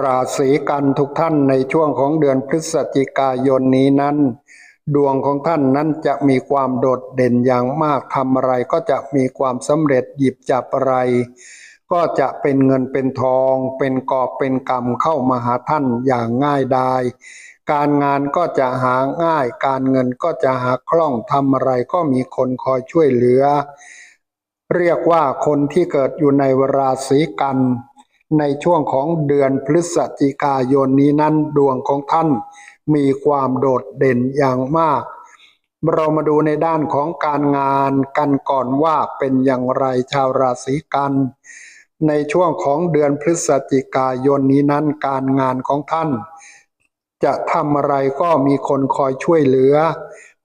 ราศีกันทุกท่านในช่วงของเดือนพฤศจิกายนนี้นั้น ดวงของท่านนั้นจะมีความโดดเด่นอย่างมากทำอะไรก็จะมีความสำเร็จหยิบจับอะไร ก็จะเป็นเงินเป็นทอง เป็นกอบเป็นกำเข้ามาหาท่านอย่างง่ายดายการงานก็จะหาง่าย การเงินก็จะหาคล่องทำอะไรก็มีคนคอยช่วยเหลือ เรียกว่าคนที่เกิดอยู่ในราศีกัน ในช่วงของเดือนพฤศจิกายนนี้นั้นดวงของท่านมีความโดดเด่นอย่างมาก เรามาดูในด้านของการงานกันก่อนว่าเป็นอย่างไรชาวราศีกัน ในช่วงของเดือนพฤศจิกายนนี้นั้นการงานของท่าน จะทำอะไรก็มีคนคอยช่วยเหลือ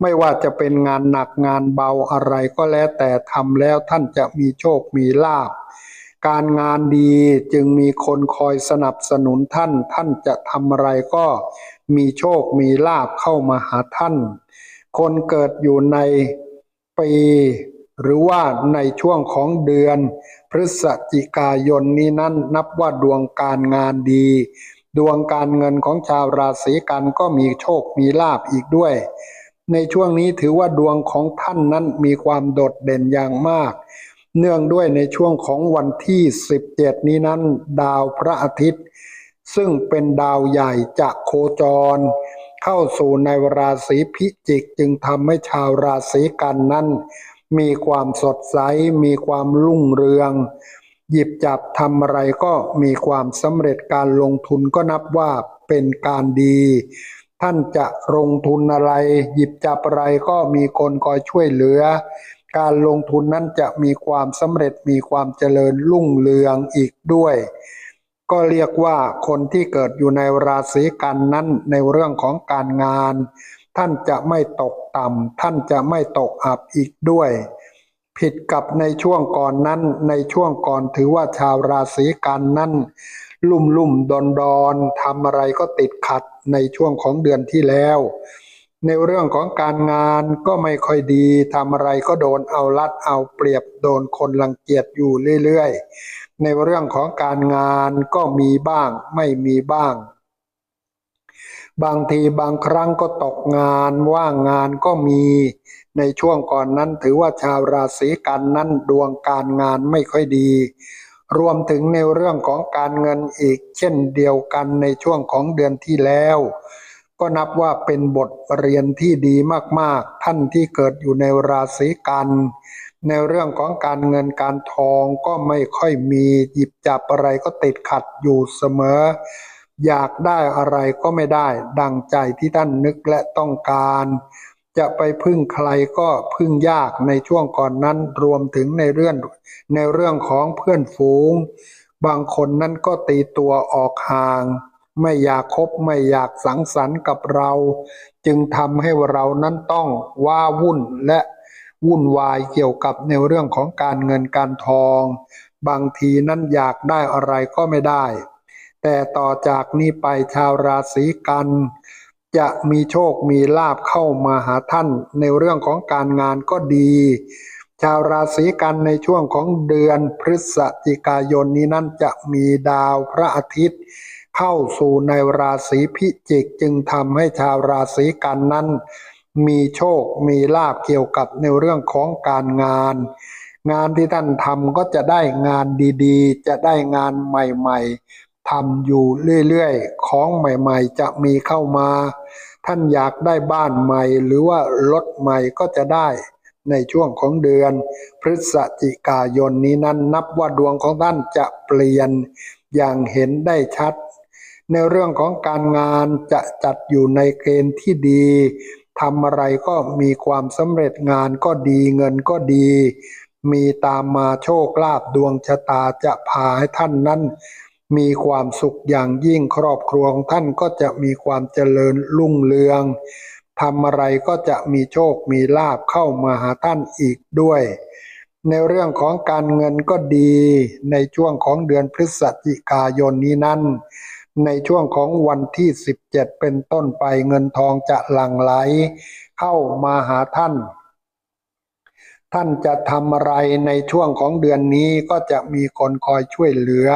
ไม่ว่าจะเป็นงานหนักงานเบาอะไรก็แล้วแต่ทำแล้วท่านจะมีโชคมีลาภ การงานดีจึงมีคนคอยสนับสนุนท่าน ท่านจะทำอะไรก็มีโชคมีลาภเข้ามาหาท่าน คนเกิดอยู่ในปีหรือว่าในช่วงของเดือน พฤศจิกายนนี้นั้นนับว่าดวงการงานดี ดวงการเงินของชาวราศีกันก็มีโชคมีลาภอีกด้วย ในช่วงนี้ถือว่าดวงของท่านนั้นมีความโดดเด่นอย่างมาก เนื่องด้วยในช่วงของวันที่ 17 นี้นั้น ดาวพระอาทิตย์ ซึ่งเป็นดาวใหญ่จะโคจร เข้าสู่ในราศีพิจิกจึงทำให้ชาวราศีกันนั้น มีความสดใส มีความรุ่งเรือง หยิบจับทำอะไรก็มีความสำเร็จการลงทุนก็นับว่าเป็นการดี ท่านจะลงทุนอะไร หยิบจับอะไรก็มีคนคอยช่วยเหลือ การลงทุนนั้นจะมีความสำเร็จมีความเจริญรุ่งเรืองอีกด้วย ก็เรียกว่าคนที่เกิดอยู่ในราศีกันนั้นในเรื่องของการงาน ท่านจะไม่ตกต่ำท่านจะไม่ตกอับอีกด้วย ผิดกับในช่วงก่อนนั้นในช่วงก่อนถือว่าชาวราศีกันนั้นลุ่มลุ่มดอนดอนทำอะไรก็ติดขัดในช่วงของเดือนที่แล้ว ในเรื่องของการงานก็ไม่ค่อยดีทำอะไรก็โดนเอาลัดเอาเปรียบโดนคนรังเกียจอยู่เรื่อยๆ ในเรื่องของการงานก็มีบ้างไม่มีบ้าง บางทีบางครั้งก็ตกงานว่างงานก็มีในช่วงก่อนนั้นถือว่าชาวราศีกันนั้นดวงการงานไม่ค่อยดี รวมถึงในเรื่องของการเงินอีกเช่นเดียวกันในช่วงของเดือนที่แล้ว ก็นับว่าเป็นบทเรียนที่ดีมากๆ ท่านที่เกิดอยู่ในราศีกัน ในเรื่องของการเงินการทองก็ไม่ค่อยมีหยิบจับอะไรก็ติดขัดอยู่เสมอ อยากได้อะไรก็ไม่ได้ ดังใจที่ท่านนึกและต้องการ จะไปพึ่งใครก็พึ่งยากในช่วงก่อนนั้นรวมถึงในเรื่องในเรื่องของเพื่อนฝูง บางคนนั้นก็ตีตัวออกห่าง ไม่อยากคบไม่อยากสังสรรค์กับเรา จึงทำให้เรานั้นต้องว้าวุ่นและวุ่นวายเกี่ยวกับในเรื่องของการเงินการทอง บางทีนั้นอยากได้อะไรก็ไม่ได้ แต่ต่อจากนี้ไปชาวราศีกัน จะมีโชคมีลาบเข้ามาหาท่านในเรื่องของการงานก็ดี ชาวราศีกันในช่วงของเดือนพฤศจิกายนนี้นั้นจะมีดาวพระอาทิตย์ เข้าสู่ในราศีพิจิกจึงทำให้ชาวราศีกันนั้น มีโชคมีลาบเกี่ยวกับในเรื่องของการงาน งานที่ท่านทำก็จะได้งานดีๆ จะได้งานใหม่ๆทำอยู่เรื่อยๆ ของใหม่ๆ จะมีเข้ามา ท่านอยากได้บ้านใหม่ หรือว่ารถใหม่ก็จะได้ในช่วงของเดือน พฤศจิกายนนี้นั้นนับว่าดวงของท่านจะเปลี่ยนอย่างเห็นได้ชัด ในเรื่องของการงานจะจัดอยู่ในเกณฑ์ที่ดีทำอะไรก็มีความสำเร็จงานก็ดีเงินก็ดี มีตามมาโชคลาภดวงชะตาจะพาให้ท่านนั้น มีความสุขอย่างยิ่งครอบครัวของท่านก็จะมีความเจริญรุ่งเรืองทำอะไรก็จะมีโชคมีลาภเข้ามาหาท่านอีกด้วย ในเรื่องของการเงินก็ดีในช่วงของเดือนพฤศจิกายนนี้นั้น ในช่วงของวันที่ 17 เป็นต้นไปเงินทองจะหลั่งไหล เข้ามาหาท่าน ท่านจะทำอะไรในช่วงของเดือนนี้ก็จะมีคนคอยช่วยเหลือ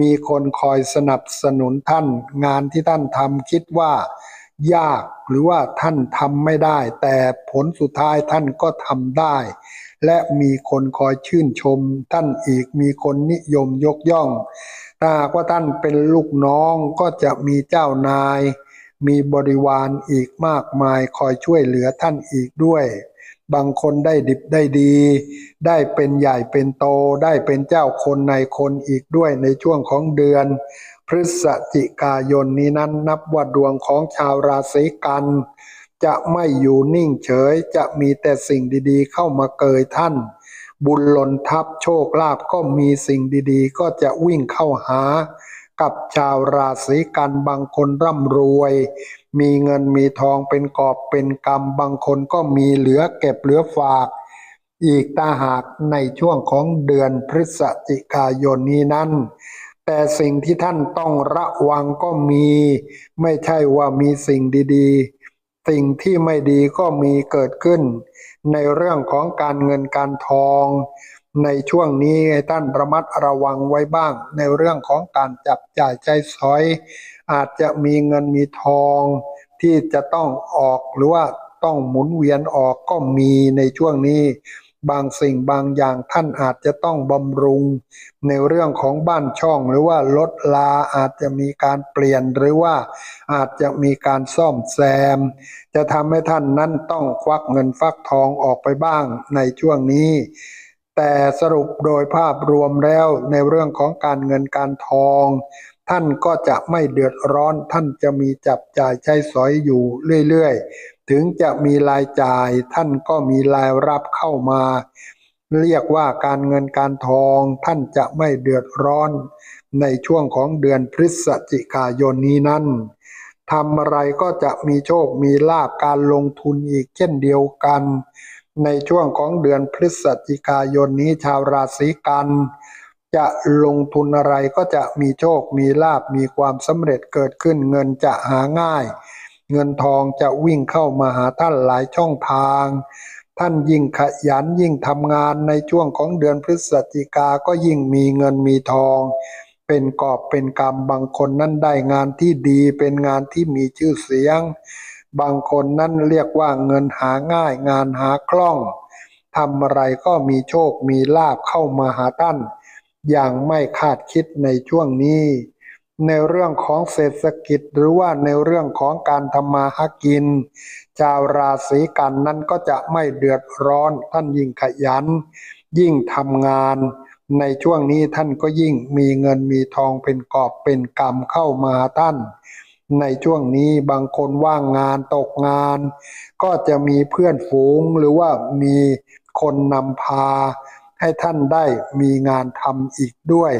มีคนคอยสนับสนุนท่าน งานที่ท่านทำคิดว่า ยากหรือว่าท่านทำไม่ได้ แต่ผลสุดท้ายท่านก็ทำได้ และมีคนคอยชื่นชม ท่านอีกมีคนนิยมยกย่อง ถ้ากว่าท่านเป็นลูกน้องก็จะมีเจ้านาย มีบริวารอีกมากมายคอยช่วยเหลือท่านอีกด้วย บางคนได้ดิบได้ดี ได้เป็นใหญ่เป็นโตได้เป็นเจ้าคนในคนอีกด้วยในช่วงของเดือน พฤศจิกายนนี้นั้นนับว่าดวงของชาวราศีกันจะไม่อยู่นิ่งเฉยจะมีแต่สิ่งดีๆ เข้ามาเกยท่าน บุญหล่นทับโชคลาภก็มีสิ่งดีๆ ก็จะวิ่งเข้าหา กับชาวราศีกันบางคนร่ำรวย มีเงินมีทองเป็นกอบเป็นกำบางคนก็มีเหลือเก็บเหลือฝาก อีกตาหากในช่วงของเดือนพฤศจิกายนนี้นั้น แต่สิ่งที่ท่านต้องระวังก็มี ไม่ใช่ว่ามีสิ่งดีๆ สิ่งที่ไม่ดีก็มีเกิดขึ้น ในเรื่องของการเงินการทอง ในช่วงนี้ให้ท่านระมัดระวังไว้บ้าง ในเรื่องของการจับจ่ายใช้สอย อาจจะมีเงินมีทอง ที่จะต้องออกหรือว่าต้องหมุนเวียนออกก็มีในช่วงนี้ บางสิ่งบางอย่างท่านอาจจะต้องบำรุง ในเรื่องของบ้านช่องหรือว่าลดลาอาจจะมีการเปลี่ยนหรือว่าอาจจะมีการซ่อมแซม จะทำให้ท่านนั้นต้องควักเงินฟักทองออกไปบ้างในช่วงนี้ แต่สรุปโดยภาพรวมแล้วในเรื่องของการเงินการทอง ท่านก็จะไม่เดือดร้อนท่านจะมีจับจ่ายใช้สอยอยู่เรื่อยๆ ถึงจะมีรายจ่ายท่านก็มีรายรับเข้ามา เรียกว่าการเงินการทองท่านจะไม่เดือดร้อน ในช่วงของเดือนพฤศจิกายนนี้นั้นทำอะไรก็จะมีโชคมีลาบการลงทุนอีกเช่นเดียวกัน ในช่วงของเดือนพฤศจิกายนนี้ชาวราศีกัน จะลงทุนอะไรก็จะมีโชคมีลาบมีความสำเร็จเกิดขึ้นเงินจะหาง่าย เงินทองจะวิ่งเข้ามาหาท่านหลายช่องทาง ท่านยิ่งขยันยิ่งทำงานในช่วงของเดือนพฤศจิกาก็ยิ่งมีเงินมีทอง เป็นกอบเป็นกำบางคนนั้นได้งานที่ดีเป็นงานที่มีชื่อเสียง บางคนนั้นเรียกว่าเงินหาง่ายงานหาคล่องทำอะไรก็มีโชคมีลาบเข้ามาหาท่าน อย่างไม่คาดคิดในช่วงนี้ ในเรื่องของเศรษฐกิจหรือว่าในเรื่องของการทำมาหากิน ชาวราศีกันนั้นก็จะไม่เดือดร้อน ท่านยิ่งขยัน ยิ่งทำงาน ในช่วงนี้ท่านก็ยิ่งมีเงินมีทองเป็นกอบเป็นกำเข้ามาหาท่าน ในช่วงนี้บางคนว่างงานตกงาน ก็จะมีเพื่อนฝูงหรือว่ามีคนนำพา ให้ท่านได้มีงานทำอีกด้วย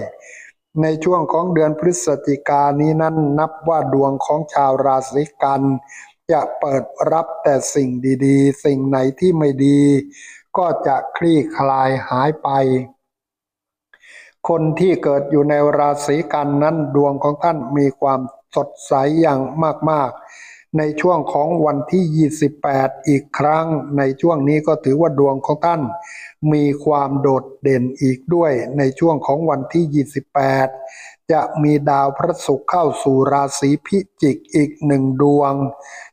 ในช่วงของเดือนพฤศจิกานนี้นั้นนับว่าดวงของชาวราศีกัน จะเปิดรับแต่สิ่งดีๆ สิ่งไหนที่ไม่ดี ก็จะคลี่คลายหายไป คนที่เกิดอยู่ในราศีกันนั้นดวงของท่านมีความสดใสอย่างมากๆ ในช่วงของวันที่ 28 อีกครั้ง ในช่วงนี้ก็ถือว่าดวงของท่าน มีความโดดเด่นอีกด้วยในช่วงของวันที่ 28 จะมีดาวพระศุกร์เข้าสู่ราศีพิจิกอีกหนึ่งดวง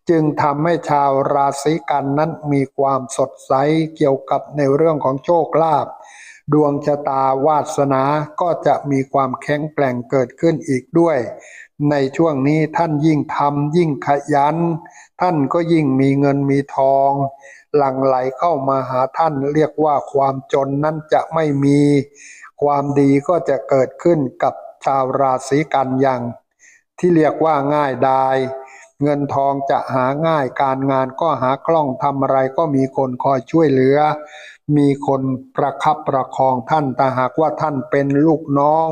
จึงทำให้ชาวราศีกันนั้นมีความสดใสเกี่ยวกับในเรื่องของโชคลาภดวงชะตาวาสนาก็จะมีความแข็งแกร่งเกิดขึ้นอีกด้วย ในช่วงนี้ท่านยิ่งทำยิ่งขยัน ท่านก็ยิ่งมีเงินมีทอง หลั่งไหลเข้ามาหาท่านเรียกว่าความจนนั้นจะไม่มี ความดีก็จะเกิดขึ้นกับชาวราศีกันอย่าง ที่เรียกว่าง่ายดาย เงินทองจะหาง่ายการงานก็หาคล่องทำอะไรก็มีคนคอยช่วยเหลือ มีคนประคับประคองท่านแต่หากว่าท่านเป็นลูกน้อง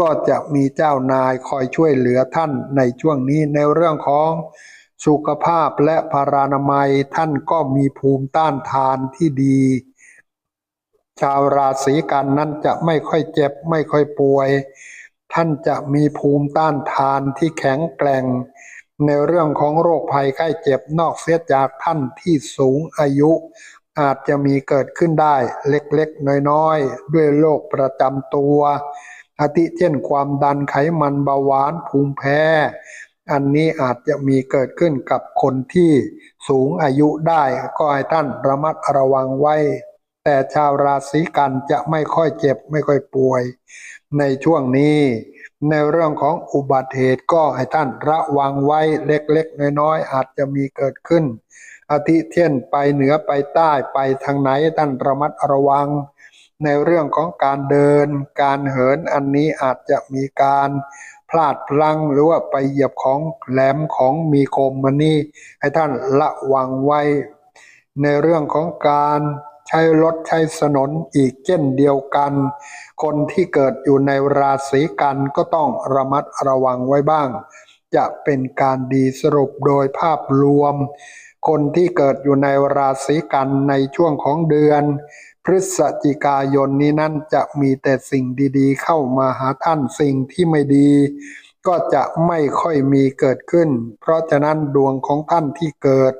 ก็จะมีเจ้านายคอยช่วยเหลือท่านในช่วงนี้ในเรื่องของ สุขภาพและพารานามัยท่านก็มีภูมิต้านทานที่ดี ชาวราศีกันนั้นจะไม่ค่อยเจ็บไม่ค่อยป่วย ท่านจะมีภูมิต้านทานที่แข็งแกร่ง ในเรื่องของโรคภัยไข้เจ็บนอกเสียจากท่านที่สูงอายุ อาจจะมีเกิดขึ้นได้เล็กๆ น้อยๆ ด้วยโรคประจำตัวอาทิเช่นความดันไขมันเบาหวานภูมิแพ้ อันนี้อาจจะมีเกิดขึ้นกับคนที่สูงอายุได้ก็ให้ท่านระมัดระวังไว้ แต่ชาวราศีกันจะไม่ค่อยเจ็บไม่ค่อยป่วย ในช่วงนี้ ในเรื่องของอุบัติเหตุก็ให้ท่านระวังไว้เล็กๆน้อยๆอาจจะมีเกิดขึ้น อาทิเช่นไปเหนือไปใต้ไปทางไหนท่านระมัดระวัง ในเรื่องของการเดิน การเหินอันนี้อาจจะมีการ พลาดพลั้งหรือว่าไปเหยียบของแหลมของมีคมมันนี่ให้ท่านระวังไว้ ในเรื่องของการใช้รถใช้ถนนอีกเช่นเดียวกัน คนที่เกิดอยู่ในราศีกันก็ต้องระมัดระวังไว้บ้าง จะเป็นการดีสรุปโดยภาพรวม คนที่เกิดอยู่ในราศีกันในช่วงของเดือน พฤศจิกายนนี้นั่นจะมีแต่สิ่งดีๆ เข้ามาหาท่านสิ่งที่ไม่ดี ก็จะไม่ค่อยมีเกิดขึ้น เพราะฉะนั้นดวงของท่านที่เกิด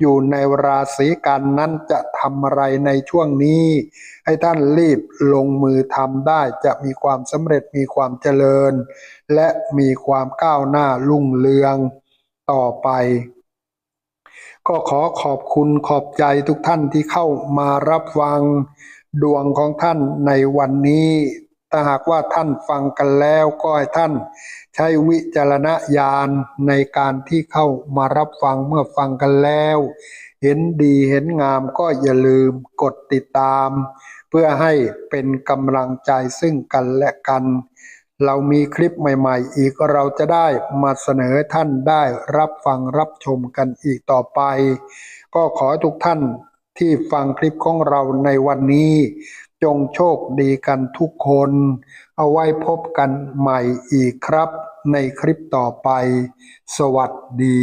อยู่ในราศีกันนั้นจะทำอะไรในช่วงนี้ ให้ท่านรีบลงมือทำได้จะมีความสำเร็จมีความเจริญ และมีความก้าวหน้ารุ่งเรืองต่อไป ก็ขอขอบคุณขอบใจทุกท่านที่เข้ามารับฟังดวงของท่านในวันนี้ถ้าหากว่าท่านฟังกันแล้วก็ให้ท่านใช้วิจารณญาณในการที่เข้ามารับฟังเมื่อฟังกันแล้ว เห็นดีเห็นงามก็อย่าลืมกดติดตาม เพื่อให้เป็นกำลังใจซึ่งกันและกัน เรามีคลิปใหม่ๆ อีกเราจะได้มาเสนอท่านได้รับฟังรับชมกันอีกต่อไป ก็ขอให้ทุกท่านที่ฟังคลิปของเราในวันนี้ จงโชคดีกันทุกคน เอาไว้พบกันใหม่อีกครับในคลิปต่อไป สวัสดี